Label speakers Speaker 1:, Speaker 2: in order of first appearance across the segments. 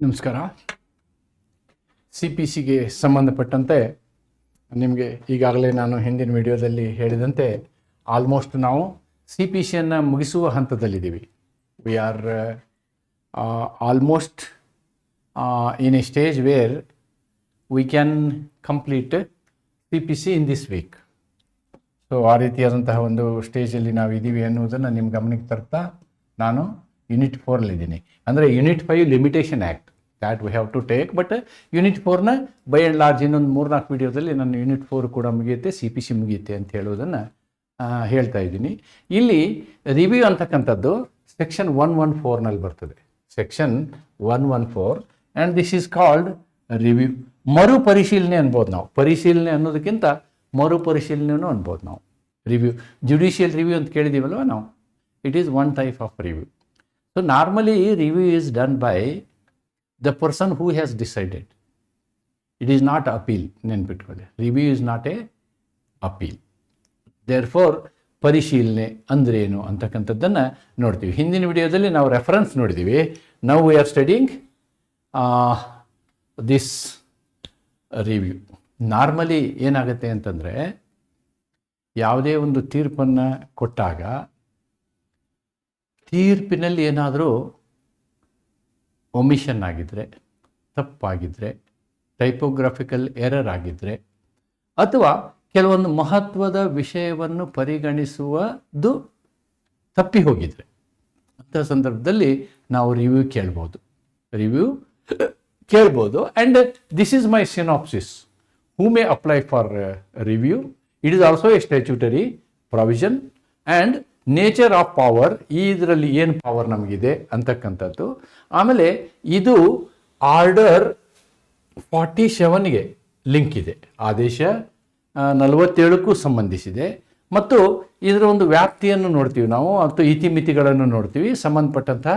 Speaker 1: ನಮಸ್ಕಾರ. C P ಸಿಗೆ ಸಂಬಂಧಪಟ್ಟಂತೆ ನಿಮಗೆ ಈಗಾಗಲೇ ನಾನು ಹಿಂದಿನ ವಿಡಿಯೋದಲ್ಲಿ ಹೇಳಿದಂತೆ ಆಲ್ಮೋಸ್ಟ್ ನಾವು ಸಿ ಪಿ ಸಿಯನ್ನು ಮುಗಿಸುವ ಹಂತದಲ್ಲಿದ್ದೀವಿ. We are almost in a stage where we can complete C P C in this week so ಆ ರೀತಿಯಾದಂತಹ ಒಂದು ಸ್ಟೇಜಲ್ಲಿ ನಾವು ಇದ್ದೀವಿ ಅನ್ನುವುದನ್ನು ನಿಮ್ಮ ಗಮನಕ್ಕೆ ತರ್ತಾ ನಾನು ಯೂನಿಟ್ ಫೋರಲ್ಲಿದ್ದೀನಿ ಅಂದರೆ unit five limitation act that we have to take but unit ಫೋರ್ನ by and large ಇನ್ನೊಂದು ಮೂರ್ನಾಲ್ಕು ವೀಡಿಯೋದಲ್ಲಿ ನನ್ನ ಯೂನಿಟ್ ಫೋರ್ ಕೂಡ ಮುಗಿಯುತ್ತೆ ಸಿ ಪಿ ಸಿ ಮುಗಿಯುತ್ತೆ ಅಂತ ಹೇಳೋದನ್ನು ಹೇಳ್ತಾ ಇದ್ದೀನಿ. ಇಲ್ಲಿ ರಿವ್ಯೂ ಅಂತಕ್ಕಂಥದ್ದು ಸೆಕ್ಷನ್ ಒನ್ ಒನ್ ಫೋರ್ನಲ್ಲಿ ಬರ್ತದೆ. Section one one four and this is called review ಮರುಪರಿಶೀಲನೆ ಅನ್ಬೋದು ನಾವು. ಪರಿಶೀಲನೆ ಅನ್ನೋದಕ್ಕಿಂತ ಮರು ಪರಿಶೀಲನೆನೂ ಅನ್ಬೋದು ನಾವು. ರಿವ್ಯೂ ಜುಡಿಷಿಯಲ್ ರಿವ್ಯೂ ಅಂತ ಕೇಳಿದ್ದೀವಲ್ವ ನಾವು? It is one type of review so normally review is done by the person who has decided it is not appeal ನೆನ್ಪಿಟ್ಕೊಳ್ಳಿ. Review is not a appeal therefore ಪರಿಶೀಲನೆ ಅಂದ್ರೇನು ಅಂತಕ್ಕಂಥದ್ದನ್ನು ನೋಡ್ತೀವಿ. ಹಿಂದಿನ ವಿಡಿಯೋದಲ್ಲಿ ನಾವು ರೆಫರೆನ್ಸ್ ನೋಡಿದ್ದೀವಿ ನಾವು we are studying this review normally ಏನಾಗುತ್ತೆ ಅಂತಂದರೆ, ಯಾವುದೇ ಒಂದು ತೀರ್ಪನ್ನು ಕೊಟ್ಟಾಗ ತೀರ್ಪಿನಲ್ಲಿ ಏನಾದರೂ ಒಮಿಷನ್ ಆಗಿದ್ದರೆ ತಪ್ಪಾಗಿದ್ದರೆ ಟೈಪೋಗ್ರಾಫಿಕಲ್ ಎರರ್ ಆಗಿದ್ದರೆ ಅಥವಾ ಕೆಲವೊಂದು ಮಹತ್ವದ ವಿಷಯವನ್ನು ಪರಿಗಣಿಸುವುದು ತಪ್ಪಿ ಹೋಗಿದರೆ ಅಂಥ ಸಂದರ್ಭದಲ್ಲಿ ನಾವು ರಿವ್ಯೂ ಕೇಳ್ಬೋದು. ರಿವ್ಯೂ ಕೇಳ್ಬೋದು. And this is my synopsis who may apply for review it is also a statutory provision and nature of power ಈ ಇದರಲ್ಲಿ ಏನು ಪವರ್ ನಮಗಿದೆ ಅಂತಕ್ಕಂಥದ್ದು. ಆಮೇಲೆ ಇದು ಆರ್ಡರ್ ಫಾರ್ಟಿ ಸೆವೆನ್ಗೆ ಲಿಂಕ್ ಇದೆ. ಆದೇಶ ನಲವತ್ತೇಳಕ್ಕೂ ಸಂಬಂಧಿಸಿದೆ. ಮತ್ತು ಇದರ ಒಂದು ವ್ಯಾಪ್ತಿಯನ್ನು ನೋಡ್ತೀವಿ ನಾವು, ಮತ್ತು ಇತಿಮಿತಿಗಳನ್ನು ನೋಡ್ತೀವಿ ಸಂಬಂಧಪಟ್ಟಂತಹ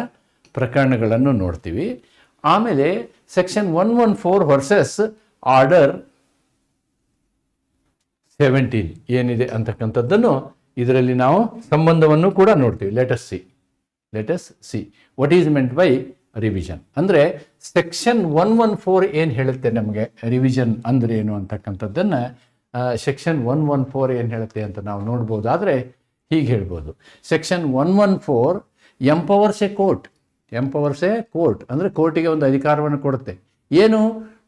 Speaker 1: ಪ್ರಕರಣಗಳನ್ನು ನೋಡ್ತೀವಿ. ಆಮೇಲೆ section one one four versus order seventeen ಏನಿದೆ ಅಂತಕ್ಕಂಥದ್ದನ್ನು ಇದರಲ್ಲಿ ನಾವು ಸಂಬಂಧವನ್ನು ಕೂಡ ನೋಡ್ತೀವಿ. Let's see let's see what is meant by revision ಅಂದರೆ ಸೆಕ್ಷನ್ ಒನ್ ಒನ್ ಫೋರ್ ಏನು ಹೇಳುತ್ತೆ ನಮಗೆ? ರಿವಿಷನ್ ಅಂದರೆ ಏನು ಅಂತಕ್ಕಂಥದ್ದನ್ನು ಸೆಕ್ಷನ್ ಒನ್ ಒನ್ ಫೋರ್ ಏನು ಹೇಳುತ್ತೆ ಅಂತ ನಾವು ನೋಡ್ಬೋದಾದರೆ ಹೀಗೆ ಹೇಳ್ಬೋದು. Section one one four empowers a court empowers a court ಅಂದರೆ ಕೋರ್ಟಿಗೆ ಒಂದು ಅಧಿಕಾರವನ್ನು ಕೊಡುತ್ತೆ. ಏನು?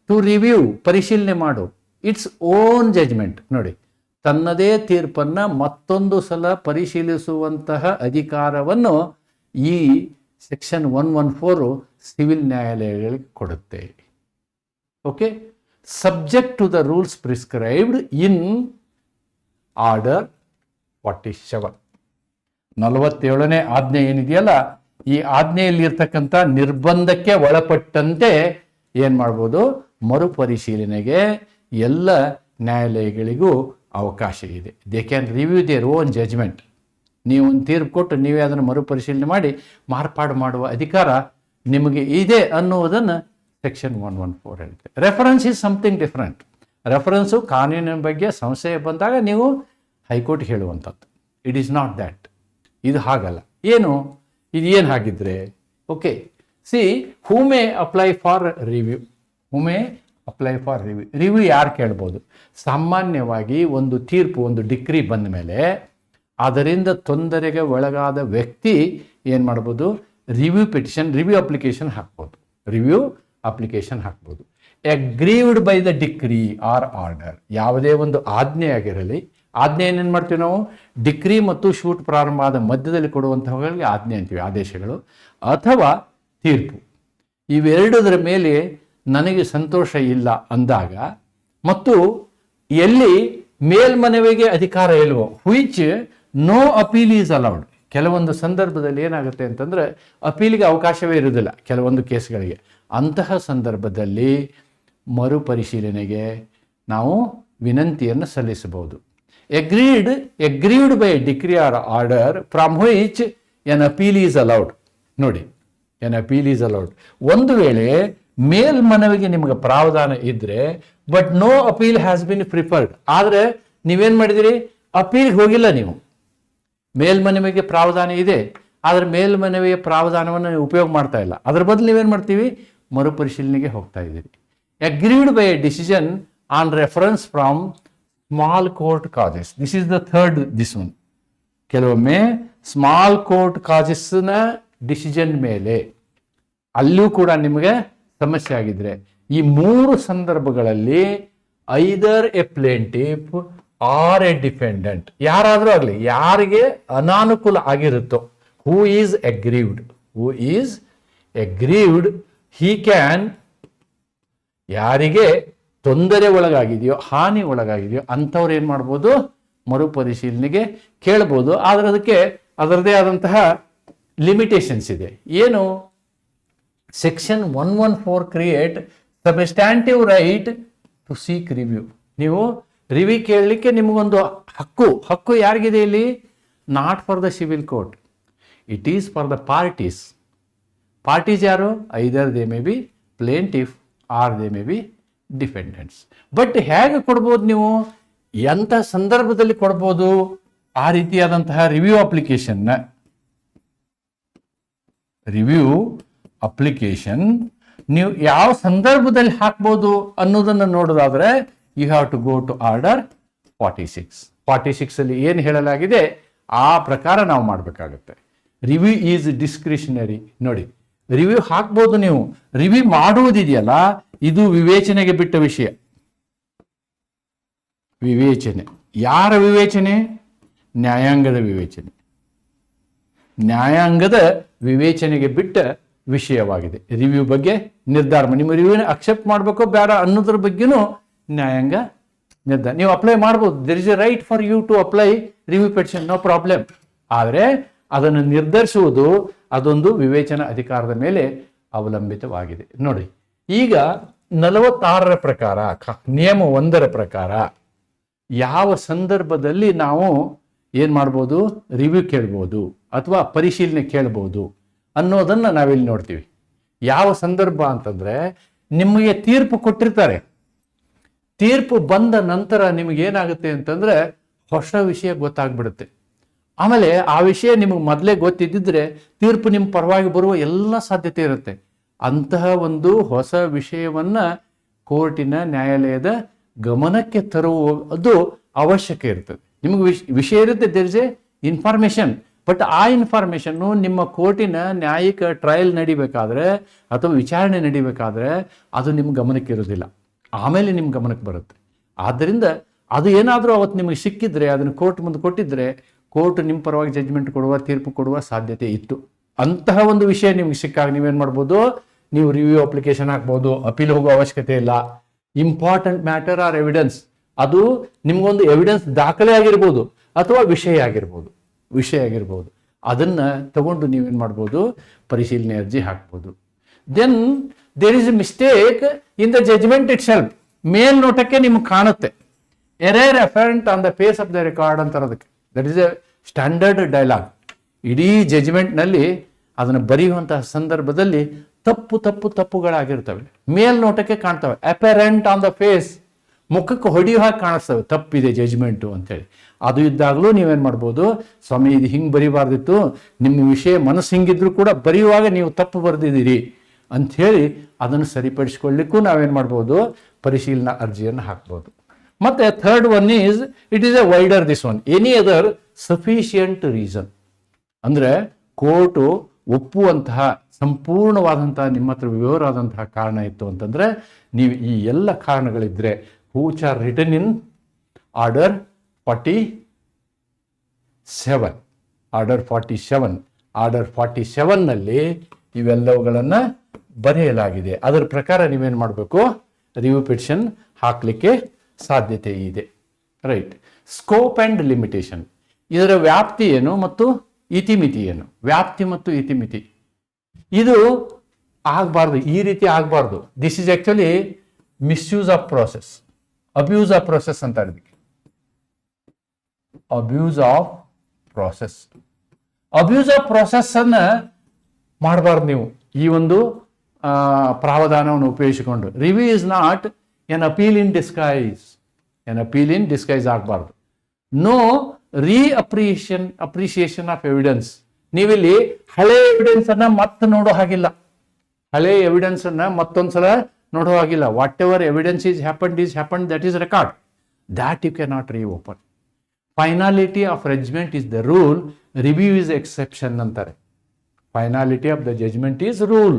Speaker 1: ಟು ರಿವ್ಯೂ ಪರಿಶೀಲನೆ ಮಾಡು. ಇಟ್ಸ್ ಓನ್ ಜಜ್ಮೆಂಟ್ ನೋಡಿ. ತನ್ನದೇ ತೀರ್ಪನ್ನು ಮತ್ತೊಂದು ಸಲ ಪರಿಶೀಲಿಸುವಂತಹ ಅಧಿಕಾರವನ್ನು ಈ section one one four civil ನ್ಯಾಯಾಲಯಗಳಿಗೆ ಕೊಡುತ್ತೆ. Okay? Subject to the rules prescribed in order forty seven. ನಲವತ್ತೇಳನೇ ಆಜ್ಞೆ ಏನಿದೆಯಲ್ಲ, ಈ ಆಜ್ಞೆಯಲ್ಲಿರ್ತಕ್ಕಂಥ ನಿರ್ಬಂಧಕ್ಕೆ ಒಳಪಟ್ಟಂತೆ ಏನು ಮಾಡ್ಬೋದು? ಮರುಪರಿಶೀಲನೆಗೆ ಎಲ್ಲ ನ್ಯಾಯಾಲಯಗಳಿಗೂ ಅವಕಾಶ ಇದೆ. They can review their own judgment ನೀವು ಒಂದು ತೀರ್ಪು ಕೊಟ್ಟು ನೀವೇ ಅದನ್ನು ಮರುಪರಿಶೀಲನೆ ಮಾಡಿ ಮಾರ್ಪಾಡು ಮಾಡುವ ಅಧಿಕಾರ ನಿಮಗೆ ಇದೆ ಅನ್ನುವುದನ್ನು ಸೆಕ್ಷನ್ ಒನ್ ಒನ್ ಫೋರ್ ಹೇಳುತ್ತೆ reference is something different reference ಕಾನೂನಿನ ಬಗ್ಗೆ ಸಂಶಯ ಬಂದಾಗ ನೀವು ಹೈಕೋರ್ಟ್ ಹೇಳುವಂಥದ್ದು. ಇಟ್ ಈಸ್ ನಾಟ್ ದ್ಯಾಟ್ ಇದು ಹಾಗಲ್ಲ. ಏನು? ಇದು ಏನು ಹಾಗಿದ್ರೆ? Okay see who may apply for review who may apply for review review ಯಾರು ಕೇಳ್ಬೋದು? ಸಾಮಾನ್ಯವಾಗಿ ಒಂದು ತೀರ್ಪು, ಒಂದು ಡಿಗ್ರಿ ಬಂದ ಮೇಲೆ ಅದರಿಂದ ತೊಂದರೆಗೆ ಒಳಗಾದ ವ್ಯಕ್ತಿ ಏನು ಮಾಡ್ಬೋದು? ರಿವ್ಯೂ ಪಿಟಿಷನ್ ರಿವ್ಯೂ ಅಪ್ಲಿಕೇಶನ್ ಹಾಕ್ಬೋದು. ರಿವ್ಯೂ ಅಪ್ಲಿಕೇಶನ್ ಹಾಕ್ಬೋದು. Aggrieved by the decree or order ಯಾವುದೇ ಒಂದು ಆಜ್ಞೆ ಆಗಿರಲಿ, ಆಜ್ಞೆ ಏನೇನು ಮಾಡ್ತೀವಿ ನಾವು? ಡಿಕ್ರಿ ಮತ್ತು ಶೂಟ್ ಪ್ರಾರಂಭ ಆದ ಮಧ್ಯದಲ್ಲಿ ಕೊಡುವಂಥವುಗಳಿಗೆ ಆಜ್ಞೆ ಅಂತೀವಿ, ಆದೇಶಗಳು, ಅಥವಾ ತೀರ್ಪು. ಇವೆರಡುದರ ಮೇಲೆ ನನಗೆ ಸಂತೋಷ ಇಲ್ಲ ಅಂದಾಗ, ಮತ್ತು ಎಲ್ಲಿ ಮೇಲ್ಮನವಿಗೆ ಅಧಿಕಾರ ಇಲ್ವೋ which no appeal is allowed ಕೆಲವೊಂದು ಸಂದರ್ಭದಲ್ಲಿ ಏನಾಗುತ್ತೆ ಅಂತಂದರೆ ಅಪೀಲಿಗೆ ಅವಕಾಶವೇ ಇರುವುದಿಲ್ಲ ಕೆಲವೊಂದು ಕೇಸ್ಗಳಿಗೆ. ಅಂತಹ ಸಂದರ್ಭದಲ್ಲಿ ಮರುಪರಿಶೀಲನೆಗೆ ನಾವು ವಿನಂತಿಯನ್ನು ಸಲ್ಲಿಸಬಹುದು. Agreed agreed by decree or order from which an appeal is allowed ನೋಡಿ ಎನ್ ಅಪೀಲ್ ಈಸ್ ಅಲೌಡ್ ಒಂದು ವೇಳೆ ಮೇಲ್ಮನವಿಗೆ ನಿಮಗೆ ಪ್ರಾವಧಾನ ಇದ್ರೆ but no appeal has been preferred ಆದರೆ ನೀವೇನು ಮಾಡಿದಿರಿ? ಅಪೀಲ್ಗೆ ಹೋಗಿಲ್ಲ ನೀವು. ಮೇಲ್ಮನವಿಗೆ ಪ್ರಾವಧಾನ ಇದೆ. ಆದರೆ ಮೇಲ್ಮನವಿಯ ಪ್ರಾವಧಾನವನ್ನು ನೀವು ಉಪಯೋಗ ಮಾಡ್ತಾ ಇಲ್ಲ. ಅದ್ರ ಬದಲು ನೀವೇನು ಮಾಡ್ತೀವಿ? ಮರುಪರಿಶೀಲನೆಗೆ ಹೋಗ್ತಾ ಇದ್ದೀರಿ. Agreed by a decision on reference from small court causes this is the third this one ಕೆಲವೊಮ್ಮೆ ಸ್ಮಾಲ್ ಕೋರ್ಟ್ ಕಾಜಸ್ನ ಡಿಸಿಷನ್ ಮೇಲೆ ಅಲ್ಲೂ ಕೂಡ ನಿಮಗೆ ಸಮಸ್ಯೆ ಆಗಿದ್ರೆ ಈ ಮೂರು ಸಂದರ್ಭಗಳಲ್ಲಿ either a plaintiff or a defendant ಯಾರಾದರೂ ಆಗಲಿ, ಯಾರಿಗೆ ಅನಾನುಕೂಲ ಆಗಿರುತ್ತೋ who is aggrieved who is aggrieved he can ಯಾರಿಗೆ ತೊಂದರೆ ಒಳಗಾಗಿದೆಯೋ, ಹಾನಿ ಒಳಗಾಗಿದೆಯೋ, ಅಂಥವ್ರು ಏನು ಮಾಡ್ಬೋದು? ಮರುಪರಿಶೀಲನೆಗೆ ಕೇಳ್ಬೋದು. ಆದರೆ ಅದಕ್ಕೆ ಅದರದೇ ಆದಂತಹ ಲಿಮಿಟೇಷನ್ಸ್ ಇದೆ. ಏನು? Section one one four create substantive right to seek review ನೀವು ರಿವ್ಯೂ ಕೇಳಲಿಕ್ಕೆ ನಿಮಗೊಂದು ಹಕ್ಕು ಹಕ್ಕು ಯಾರಿಗಿದೆ ಇಲ್ಲಿ? Not for the civil court it is for the parties parties ಯಾರು? Either they may be plaintiff or they may be defendants but ಹೇಗೆ ಕೊಡ್ಬೋದು ನೀವು? ಎಂಥ ಸಂದರ್ಭದಲ್ಲಿ ಕೊಡ್ಬೋದು? ಆ ರೀತಿಯಾದಂತಹ ರಿವ್ಯೂ ಅಪ್ಲಿಕೇಶನ್ನ ರಿವ್ಯೂ ಅಪ್ಲಿಕೇಶನ್ ನೀವು ಯಾವ ಸಂದರ್ಭದಲ್ಲಿ ಹಾಕ್ಬೋದು ಅನ್ನೋದನ್ನು ನೋಡೋದಾದ್ರೆ you have to go to order forty six forty ಸಿಕ್ಸಲ್ಲಿ ಏನು ಹೇಳಲಾಗಿದೆ? ಆ ಪ್ರಕಾರ ನಾವು ಮಾಡಬೇಕಾಗುತ್ತೆ. ರಿವ್ಯೂ ಈಸ್ ಡಿಸ್ಕ್ರಿಷನರಿ ನೋಡಿ ರಿವ್ಯೂ ಹಾಕ್ಬೋದು ನೀವು. ರಿವ್ಯೂ ಮಾಡುವುದಿದೆಯಲ್ಲ, ಇದು ವಿವೇಚನೆಗೆ ಬಿಟ್ಟ ವಿಷಯ. ವಿವೇಚನೆ. ಯಾರ ವಿವೇಚನೆ? ನ್ಯಾಯಾಂಗದ ವಿವೇಚನೆ. ನ್ಯಾಯಾಂಗದ ವಿವೇಚನೆಗೆ ಬಿಟ್ಟ ವಿಷಯವಾಗಿದೆ. ರಿವ್ಯೂ ಬಗ್ಗೆ ನಿರ್ಧಾರ. ನಿಮ್ಮ ರಿವ್ಯೂನ ಅಕ್ಸೆಪ್ಟ್ ಮಾಡಬೇಕೋ ಬೇಡ ಅನ್ನೋದ್ರ ಬಗ್ಗೆನೂ ನ್ಯಾಯಾಂಗ ನಿರ್ಧಾರ. ನೀವು ಅಪ್ಲೈ ಮಾಡ್ಬೋದು. There is a right for you to apply review petition no problem ಆದರೆ ಅದನ್ನು ನಿರ್ಧರಿಸುವುದು ಅದೊಂದು ವಿವೇಚನಾ ಅಧಿಕಾರದ ಮೇಲೆ ಅವಲಂಬಿತವಾಗಿದೆ. ನೋಡಿ, ಈಗ ನಲವತ್ತಾರರ ಪ್ರಕಾರ ನಿಯಮ ಒಂದರ ಪ್ರಕಾರ ಯಾವ ಸಂದರ್ಭದಲ್ಲಿ ನಾವು ಏನು ಮಾಡ್ಬೋದು? ರಿವ್ಯೂ ಕೇಳ್ಬೋದು ಅಥವಾ ಪರಿಶೀಲನೆ ಕೇಳ್ಬೋದು? ಅನ್ನೋದನ್ನು ನಾವಿಲ್ಲಿ ನೋಡ್ತೀವಿ. ಯಾವ ಸಂದರ್ಭ ಅಂತಂದ್ರೆ ನಿಮಗೆ ತೀರ್ಪು ಕೊಟ್ಟಿರ್ತಾರೆ. ತೀರ್ಪು ಬಂದ ನಂತರ ನಿಮಗೇನಾಗುತ್ತೆ ಅಂತಂದ್ರೆ ಹೊಸ ವಿಷಯ ಗೊತ್ತಾಗ್ಬಿಡುತ್ತೆ. ಆಮೇಲೆ ಆ ವಿಷಯ ನಿಮಗೆ ಮೊದಲೇ ಗೊತ್ತಿದ್ದಿದ್ರೆ ತೀರ್ಪು ನಿಮ್ಮ ಪರವಾಗಿ ಬರುವ ಎಲ್ಲ ಸಾಧ್ಯತೆ ಇರುತ್ತೆ. ಅಂತಹ ಒಂದು ಹೊಸ ವಿಷಯವನ್ನು ಕೋರ್ಟಿನ ನ್ಯಾಯಾಲಯದ ಗಮನಕ್ಕೆ ತರುವುದು ಅವಶ್ಯಕ ಇರ್ತದೆ. ನಿಮಗೆ ವಿಷ, ವಿಷಯ ಇರುತ್ತೆ there is a information but ಆ ಇನ್ಫಾರ್ಮೇಷನ್ನು ನಿಮ್ಮ ಕೋರ್ಟಿನ ನ್ಯಾಯಿಕ ಟ್ರಯಲ್ ನಡಿಬೇಕಾದ್ರೆ ಅಥವಾ ವಿಚಾರಣೆ ನಡಿಬೇಕಾದ್ರೆ ಅದು ನಿಮ್ಮ ಗಮನಕ್ಕೆ ಇರೋದಿಲ್ಲ. ಆಮೇಲೆ ನಿಮ್ಮ ಗಮನಕ್ಕೆ ಬರುತ್ತೆ. ಆದ್ದರಿಂದ ಅದು ಏನಾದರೂ ಅವತ್ತು ನಿಮಗೆ ಸಿಕ್ಕಿದ್ರೆ, ಅದನ್ನು ಕೋರ್ಟ್ ಮುಂದೆ ಕೊಟ್ಟಿದ್ರೆ, ಕೋರ್ಟ್ ನಿಮ್ಮ ಪರವಾಗಿ ಜಡ್ಜ್ಮೆಂಟ್ ಕೊಡುವ, ತೀರ್ಪು ಕೊಡುವ ಸಾಧ್ಯತೆ ಇತ್ತು. ಅಂತಹ ಒಂದು ವಿಷಯ ನಿಮಗೆ ಸಿಕ್ಕಾಗ ನೀವೇನು ಮಾಡ್ಬೋದು? ನೀವು ರಿವ್ಯೂ ಅಪ್ಲಿಕೇಶನ್ ಹಾಕ್ಬೋದು ಅಪೀಲ್ ಹೋಗೋ ಅವಶ್ಯಕತೆ ಇಲ್ಲ. ಇಂಪಾರ್ಟೆಂಟ್ ಮ್ಯಾಟರ್ ಆರ್ ಎವಿಡೆನ್ಸ್ ಅದು ನಿಮ್ಗೊಂದು ಎವಿಡೆನ್ಸ್ ದಾಖಲೆ ಆಗಿರ್ಬೋದು ಅಥವಾ ವಿಷಯ ಆಗಿರ್ಬೋದು. ವಿಷಯ ಆಗಿರ್ಬೋದು. ಅದನ್ನು ತಗೊಂಡು ನೀವೇನು ಮಾಡ್ಬೋದು? ಪರಿಶೀಲನೆ ಅರ್ಜಿ ಹಾಕ್ಬೋದು. Then there is a mistake in the judgment itself ಮೇಲ್ನೋಟಕ್ಕೆ ನಿಮ್ಗೆ ಕಾಣುತ್ತೆ. Error apparent on the face of the record ಅಂತ ಅನ್ನೋದಕ್ಕೆ. That is a standard dialogue ಇಡೀ ಜಜ್ಮೆಂಟ್ನಲ್ಲಿ ಅದನ್ನು ಬರೆಯುವಂತಹ ಸಂದರ್ಭದಲ್ಲಿ ತಪ್ಪು ತಪ್ಪು, ತಪ್ಪುಗಳಾಗಿರ್ತವೆ. ಮೇಲ್ನೋಟಕ್ಕೆ ಕಾಣ್ತವೆ. ಅಪೆರೆಂಟ್ ಆನ್ ದ ಫೇಸ್ ಮುಖಕ್ಕೆ ಹೊಡೆಯುವ ಹಾಗೆ ಕಾಣಿಸ್ತವೆ. ತಪ್ಪಿದೆ ಜಜ್ಮೆಂಟು ಅಂತೇಳಿ. ಅದು ಇದ್ದಾಗಲೂ ನೀವೇನು ಮಾಡ್ಬೋದು, ಸ್ವಾಮಿ ಇದು ಹಿಂಗೆ ಬರೀಬಾರ್ದಿತ್ತು, ನಿಮ್ಮ ವಿಷಯ ಮನಸ್ಸು ಹಿಂಗಿದ್ರು ಕೂಡ ಬರೆಯುವಾಗ ನೀವು ತಪ್ಪು ಬರೆದಿದ್ದೀರಿ ಅಂಥೇಳಿ ಅದನ್ನು ಸರಿಪಡಿಸ್ಕೊಳ್ಳಿಕ್ಕೂ ನಾವೇನು ಮಾಡ್ಬೋದು, ಪರಿಶೀಲನಾ ಅರ್ಜಿಯನ್ನು ಹಾಕ್ಬೋದು. ಮತ್ತು third one is it is a wider this one any other sufficient reason ಅಂದರೆ ಕೋರ್ಟು ಒಪ್ಪುವಂತಹ ಸಂಪೂರ್ಣವಾದಂತಹ ನಿಮ್ಮ ಹತ್ರ ವಿವರವಾದಂತಹ ಕಾರಣ ಇತ್ತು ಅಂತಂದ್ರೆ, ನೀವು ಈ ಎಲ್ಲ ಕಾರಣಗಳಿದ್ರೆ which are written in order forty seven. Order forty seven. Order forty ಸೆವೆನ್ನಲ್ಲಿ ಇವೆಲ್ಲವುಗಳನ್ನು ಬರೆಯಲಾಗಿದೆ. ಅದರ ಪ್ರಕಾರ ನೀವೇನು ಮಾಡಬೇಕು? ರಿವ್ಯೂ ಪಿಟಿಷನ್ ಹಾಕಲಿಕ್ಕೆ ಸಾಧ್ಯತೆ ಇದೆ. ರೈಟ್. Scope and limitation. ಇದರ ವ್ಯಾಪ್ತಿ ಏನು ಮತ್ತು ಇತಿಮಿತಿ ಏನು? ವ್ಯಾಪ್ತಿ ಮತ್ತು ಇತಿಮಿತಿ. ಇದು ಆಗಬಾರ್ದು. ಈ ರೀತಿ ಆಗಬಾರ್ದು. This is actually misuse of process abuse of process ಅಂತ ಇದಕ್ಕೆ abuse of process. Abuse of process ಅನ್ನ ಮಾಡಬಾರ್ದು ನೀವು. ಈ ಒಂದು ಪ್ರಾವಧಾನವನ್ನು ಉಪಯೋಗಿಸಿಕೊಂಡು. Review is not an appeal in disguise an appeal in disguise ಆಗಬಾರ್ದು. ನೋ ರೀ ಅಪ್ರಿಷಿಯನ್ ಅಪ್ರಿಷಿಯೇಷನ್ ಆಫ್ ಎವಿಡೆನ್ಸ್ ನೀವಿಲ್ಲಿ ಹಳೆ ಎವಿಡೆನ್ಸ್ ಅನ್ನ ಮತ್ತೆ ನೋಡೋ ಹಾಗಿಲ್ಲ. ಹಳೆ ಎವಿಡೆನ್ಸನ್ನು ಮತ್ತೊಂದ್ಸಲ ನೋಡೋ ಹಾಗಿಲ್ಲ. Whatever evidence is happen is happen that is record that you can not reopen finality of judgement is the rule review is exception ಅಂತಾರೆ. Finality of the judgement is rule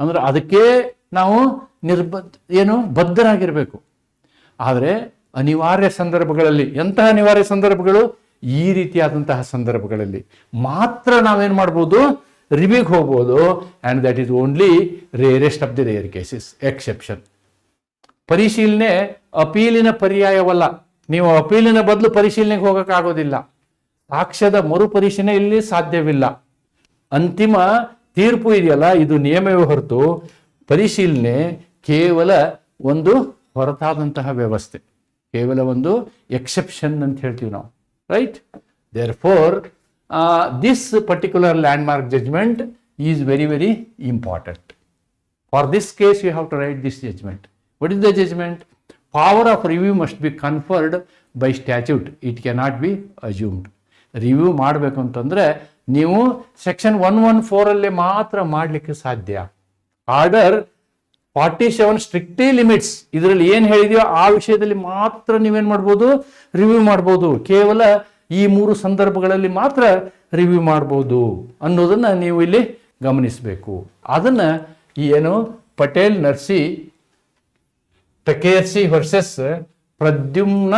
Speaker 1: ಅಂದ್ರೆ ಅದಕ್ಕೆ ನಾವು ನಿರ್ಬದ್ಧ ಏನು, ಬದ್ಧರಾಗಿರಬೇಕು. ಆದರೆ ಅನಿವಾರ್ಯ ಸಂದರ್ಭಗಳಲ್ಲಿ, ಎಂತಹ ಅನಿವಾರ್ಯ ಸಂದರ್ಭಗಳು? ಈ ರೀತಿಯಾದಂತಹ ಸಂದರ್ಭಗಳಲ್ಲಿ. ಮಾತ್ರ ನಾವೇನು ಮಾಡ್ಬೋದು? ರಿವ್ಯೂಗೆ ಹೋಗ್ಬೋದು. And that is only rarest of the rare cases exception ಪರಿಶೀಲನೆ, ಅಪೀಲಿನ ಪರ್ಯಾಯವಲ್ಲ. ನೀವು ಅಪೀಲಿನ ಬದಲು ಪರಿಶೀಲನೆಗೆ ಹೋಗೋಕ್ಕಾಗೋದಿಲ್ಲ. ಸಾಕ್ಷ್ಯದ ಮರುಪರಿಶೀಲನೆ ಇಲ್ಲಿ ಸಾಧ್ಯವಿಲ್ಲ. ಅಂತಿಮ ತೀರ್ಪು ಇದೆಯಲ್ಲ, ಇದು ನಿಯಮವೇ ಹೊರತು ಪರಿಶೀಲನೆ ಕೇವಲ ಒಂದು ಹೊರತಾದಂತಹ ವ್ಯವಸ್ಥೆ. ಕೇವಲ ಒಂದು ಎಕ್ಸೆಪ್ಷನ್ ಅಂತ ಹೇಳ್ತೀವಿ ನಾವು. Right therefore this particular landmark judgment is very very important for this case you have to write this judgment What is the judgment? Power of review must be conferred by statute. It cannot be assumed. Review ಮಾಡಬೇಕು ಅಂತಂದರೆ ನೀವು section one one ಫೋರಲ್ಲಿ ಮಾತ್ರ ಮಾಡಲಿಕ್ಕೆ ಸಾಧ್ಯ. Order forty seven strictly limits ಇದರಲ್ಲಿ ಏನು ಹೇಳಿದೆಯೋ ಆ ವಿಷಯದಲ್ಲಿ ಮಾತ್ರ ನೀವೇನು ಮಾಡ್ಬೋದು? ರಿವ್ಯೂ ಮಾಡ್ಬೋದು. ಕೇವಲ ಈ ಮೂರು ಸಂದರ್ಭಗಳಲ್ಲಿ ಮಾತ್ರ ರಿವ್ಯೂ ಮಾಡ್ಬೋದು ಅನ್ನೋದನ್ನು ನೀವು ಇಲ್ಲಿ ಗಮನಿಸಬೇಕು. ಅದನ್ನು ಏನು ಪಟೇಲ್ ನರ್ಸಿ ಟಕೇರ್ಸಿ ವರ್ಸಸ್ ಪ್ರದ್ಯುಮ್ನ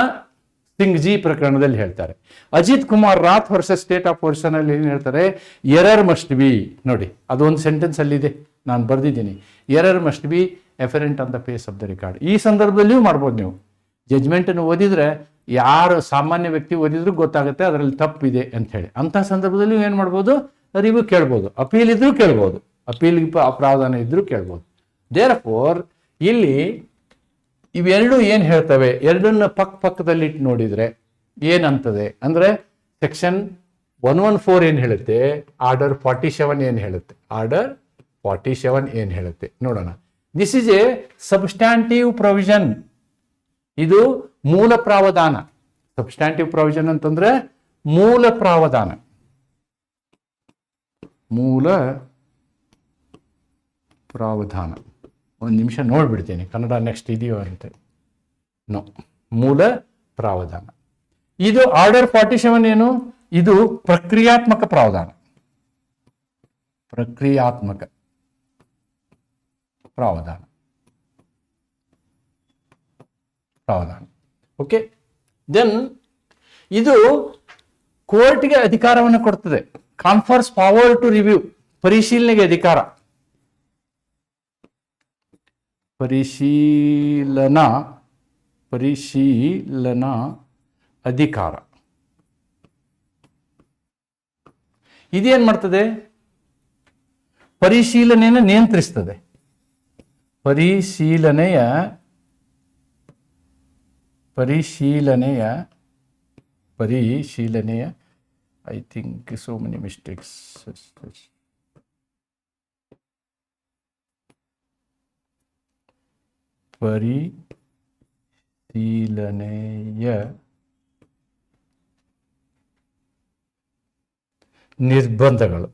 Speaker 1: ಸಿಂಗ್ ಜಿ ಪ್ರಕರಣದಲ್ಲಿ ಹೇಳ್ತಾರೆ. Ajit Kumar Rath versus state of ಅಲ್ಲಿ ಏನು ಹೇಳ್ತಾರೆ? ಎರರ್ ಮಸ್ಟ್ ಬಿ ನೋಡಿ, ಅದೊಂದು ಸೆಂಟೆನ್ಸ್ ಅಲ್ಲಿದೆ. ನಾನು ಬರೆದಿದ್ದೀನಿ. Error must be apparent on the face of the record ಈ ಸಂದರ್ಭದಲ್ಲಿಯೂ ಮಾಡ್ಬೋದು ನೀವು. ಜಜ್ಮೆಂಟನ್ನು ಓದಿದ್ರೆ, ಯಾರು ಸಾಮಾನ್ಯ ವ್ಯಕ್ತಿ ಓದಿದ್ರು ಗೊತ್ತಾಗುತ್ತೆ, ಅದರಲ್ಲಿ ತಪ್ಪಿದೆ ಅಂತ ಹೇಳಿ ಅಂಥ ಸಂದರ್ಭದಲ್ಲಿ ಏನು ಮಾಡ್ಬೋದು? ಅರಿವು ಕೇಳ್ಬೋದು. ಅಪೀಲ್ ಇದ್ರೂ ಕೇಳ್ಬೋದು. ಅಪೀಲ್ ಅಪರಾಧನ ಇದ್ರೂ ಕೇಳ್ಬೋದು. ದೇರ್ ಫೋರ್ ಇಲ್ಲಿ ಇವೆರಡು ಏನು ಹೇಳ್ತವೆ? ಎರಡನ್ನ ಪಕ್ಕ ಪಕ್ಕದಲ್ಲಿ ಇಟ್ಟು ನೋಡಿದರೆ ಏನಂತದೆ? ಅಂದರೆ ಸೆಕ್ಷನ್ ಒನ್ ಒನ್ ಫೋರ್ ಏನು ಹೇಳುತ್ತೆ? ಆರ್ಡರ್ ಫಾರ್ಟಿ ಸೆವೆನ್ ಏನು ಹೇಳುತ್ತೆ? ಆರ್ಡರ್ ಫಾರ್ಟಿ ಸೆವೆನ್ ಏನು ಹೇಳುತ್ತೆ? ನೋಡೋಣ. This is a substantive provision ಇದು ಮೂಲ ಪ್ರಾವಧಾನ. ಸಬ್ಸ್ಟ್ಯಾಂಟಿವ್ ಪ್ರೊವಿಷನ್ ಅಂತಂದ್ರೆ ಮೂಲ ಪ್ರಾವಧಾನ. ಮೂಲ ಪ್ರಾವಧಾನ. ಒಂದು ನಿಮಿಷ ನೋಡ್ಬಿಡ್ತೀನಿ. ಕನ್ನಡ ನೆಕ್ಸ್ಟ್ ಇದೆಯೋ ಅಂತ. ನೋ ಮೂಲ ಪ್ರಾವಧಾನ. ಇದು ಆರ್ಡರ್ ಫಾರ್ಟಿ ಸೆವೆನ್ ಏನು? ಇದು ಪ್ರಕ್ರಿಯಾತ್ಮಕ ಪ್ರಾವಧಾನ. ಪ್ರಕ್ರಿಯಾತ್ಮಕ ಪ್ರಾವಧಾನ. ಪ್ರಾವಧಾನ. ಓಕೆ ದೆನ್ ಇದು ಕೋರ್ಟ್ಗೆ ಅಧಿಕಾರವನ್ನು ಕೊಡ್ತದೆ. ಕಾನ್ಫರ್ಸ್ ಪವರ್ ಟು ರಿವ್ಯೂ ಪರಿಶೀಲನೆಗೆ ಅಧಿಕಾರ. ಪರಿಶೀಲನಾ ಪರಿಶೀಲನಾ ಅಧಿಕಾರ. ಇದೇನು ಮಾಡ್ತದೆ? ಪರಿಶೀಲನೆಯನ್ನು ನಿಯಂತ್ರಿಸ್ತದೆ. ಪರಿಶೀಲನೆಯ ಪರಿಶೀಲನೆಯ ಪರಿಶೀಲನೆಯ I think so many mistakes ಪರಿಶೀಲನೆಯ ನಿರ್ಬಂಧಗಳು.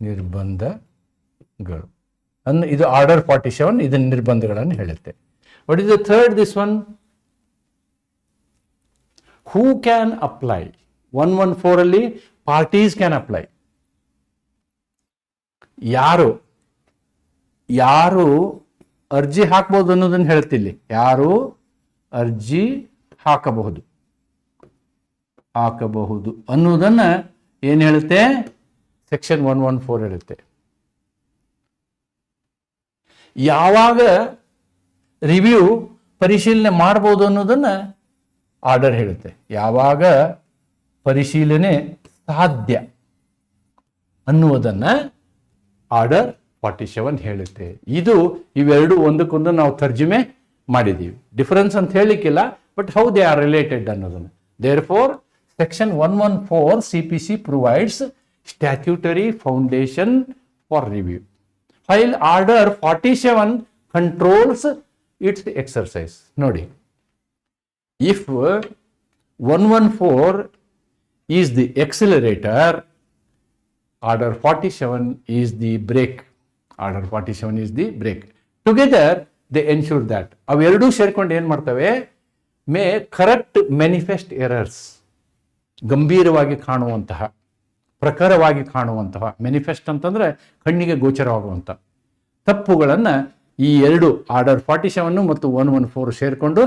Speaker 1: ನಿರ್ಬಂಧಗಳು. ಅನ್ನು ಇದು ಆರ್ಡರ್ ಫಾರ್ಟಿ ಸೆವೆನ್ ಇದನ್ನ ನಿರ್ಬಂಧಗಳನ್ನು ಹೇಳುತ್ತೆ. What is the third this one who can apply one one ಫೋರಲ್ಲಿ parties can apply ಯಾರು ಯಾರು ಅರ್ಜಿ ಹಾಕ್ಬೋದು ಅನ್ನೋದನ್ನು ಹೇಳ್ತಿಲ್ಲಿ. ಯಾರು? ಅರ್ಜಿ ಹಾಕಬಹುದು. ಹಾಕಬಹುದು ಅನ್ನೋದನ್ನ ಏನು ಹೇಳುತ್ತೆ? ಸೆಕ್ಷನ್ ಒನ್ ಒನ್ ಫೋರ್ ಹೇಳುತ್ತೆ. ಯಾವಾಗ ರಿವ್ಯೂ ಪರಿಶೀಲನೆ ಮಾಡ್ಬೋದು ಅನ್ನೋದನ್ನ ಆರ್ಡರ್ ಹೇಳುತ್ತೆ. ಯಾವಾಗ ಪರಿಶೀಲನೆ ಸಾಧ್ಯ ಅನ್ನುವುದನ್ನ ಆರ್ಡರ್ ಫಾರ್ಟಿ ಸೆವೆನ್ ಹೇಳುತ್ತೆ. ಇದು ಇವೆರಡು ಒಂದಕ್ಕೊಂದು ನಾವು ತರ್ಜುಮೆ ಮಾಡಿದ್ದೀವಿ ಡಿಫರೆನ್ಸ್ ಅಂತ ಹೇಳಲಿಕ್ಕಿಲ್ಲ but how they are related ಅನ್ನೋದನ್ನು. Therefore section one one four C P C provides statutory foundation for review file order forty seven controls its exercise ನೋಡಿ. If one one four is the accelerator order forty seven is the brake order forty seven is the brake together they ensure that ಅವೆರಡೂ ಸೇರ್ಕೊಂಡು ಏನು ಮಾಡ್ತವೆ? May correct manifest errors ಗಂಭೀರವಾಗಿ ಕಾಣುವಂತಹ, ಪ್ರಖರವಾಗಿ ಕಾಣುವಂತಹ manifest ಅಂತಂದರೆ ಕಣ್ಣಿಗೆ ಗೋಚರವಾಗುವಂಥ ತಪ್ಪುಗಳನ್ನು ಈ ಎರಡು ಆರ್ಡರ್ ಫಾರ್ಟಿ ಸೆವೆನ್ ಮತ್ತು ಒನ್ ಒನ್ ಫೋರ್ ಸೇರಿಕೊಂಡು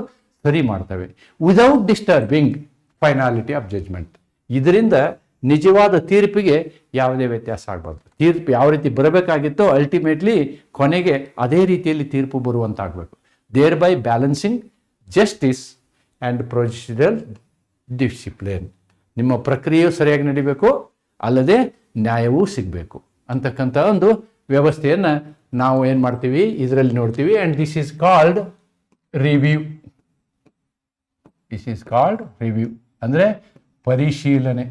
Speaker 1: ಸರಿ ಮಾಡ್ತವೆ. Without disturbing finality of judgment ಇದರಿಂದ ನಿಜವಾದ ತೀರ್ಪಿಗೆ ಯಾವುದೇ ವ್ಯತ್ಯಾಸ ಆಗಬಾರ್ದು. ತೀರ್ಪು ಯಾವ ರೀತಿ ಬರಬೇಕಾಗಿತ್ತೋ ಅಲ್ಟಿಮೇಟ್ಲಿ ಕೊನೆಗೆ ಅದೇ ರೀತಿಯಲ್ಲಿ ತೀರ್ಪು ಬರುವಂತಾಗಬೇಕು. Thereby balancing justice and procedural discipline ನಿಮ್ಮ ಪ್ರಕ್ರಿಯೆಯು ಸರಿಯಾಗಿ ನಡಿಬೇಕು, ಅಲ್ಲದೆ ನ್ಯಾಯವೂ ಸಿಗಬೇಕು. ಅಂತಕ್ಕಂಥ ಒಂದು ವ್ಯವಸ್ಥೆಯನ್ನು ನಾವು ಏನು ಮಾಡ್ತೀವಿ? ಇದರಲ್ಲಿ ನೋಡ್ತೀವಿ. And this is called review this is called review ಅಂದರೆ ಪರಿಶೀಲನೆ.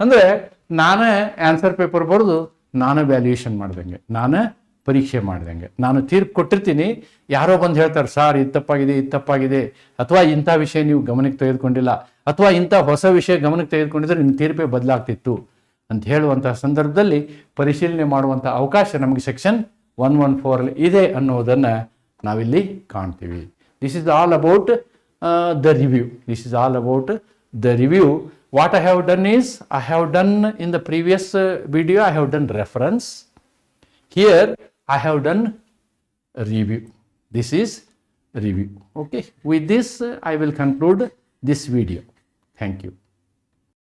Speaker 1: ಅಂದರೆ ನಾನೇ ಆನ್ಸರ್ ಪೇಪರ್ ಬರೆದು ನಾನು ವ್ಯಾಲ್ಯೂಯೇಷನ್ ಮಾಡ್ದಂಗೆ, ನಾನೇ ಪರೀಕ್ಷೆ ಮಾಡ್ದಂಗೆ. ನಾನು ತೀರ್ಪು ಕೊಟ್ಟಿರ್ತೀನಿ. ಯಾರೋ ಬಂದು ಹೇಳ್ತಾರೆ, ಸಾರ್, ಇದು ತಪ್ಪಾಗಿದೆ ಇದು ತಪ್ಪಾಗಿದೆ. ಅಥವಾ ಇಂಥ ವಿಷಯ ನೀವು ಗಮನಕ್ಕೆ ತೆಗೆದುಕೊಂಡಿಲ್ಲ. ಅಥವಾ ಇಂಥ ಹೊಸ ವಿಷಯ ಗಮನಕ್ಕೆ ತೆಗೆದುಕೊಂಡಿದ್ರೆ ನಿಮ್ಮ ತೀರ್ಪೇ ಬದಲಾಗ್ತಿತ್ತು. ಅಂತ ಹೇಳುವಂಥ ಸಂದರ್ಭದಲ್ಲಿ ಪರಿಶೀಲನೆ ಮಾಡುವಂಥ ಅವಕಾಶ ನಮಗೆ ಸೆಕ್ಷನ್ ಒನ್ ಒನ್ ಫೋರಲ್ಲಿ ಇದೆ ಅನ್ನೋದನ್ನು ನಾವಿಲ್ಲಿ ಕಾಣ್ತೀವಿ. This is all about the review this is all about the review what I have done is I have done in the previous uh, video I have done reference. Here I have done review. This is review. Okay. With this uh, I will conclude this video. Thank you.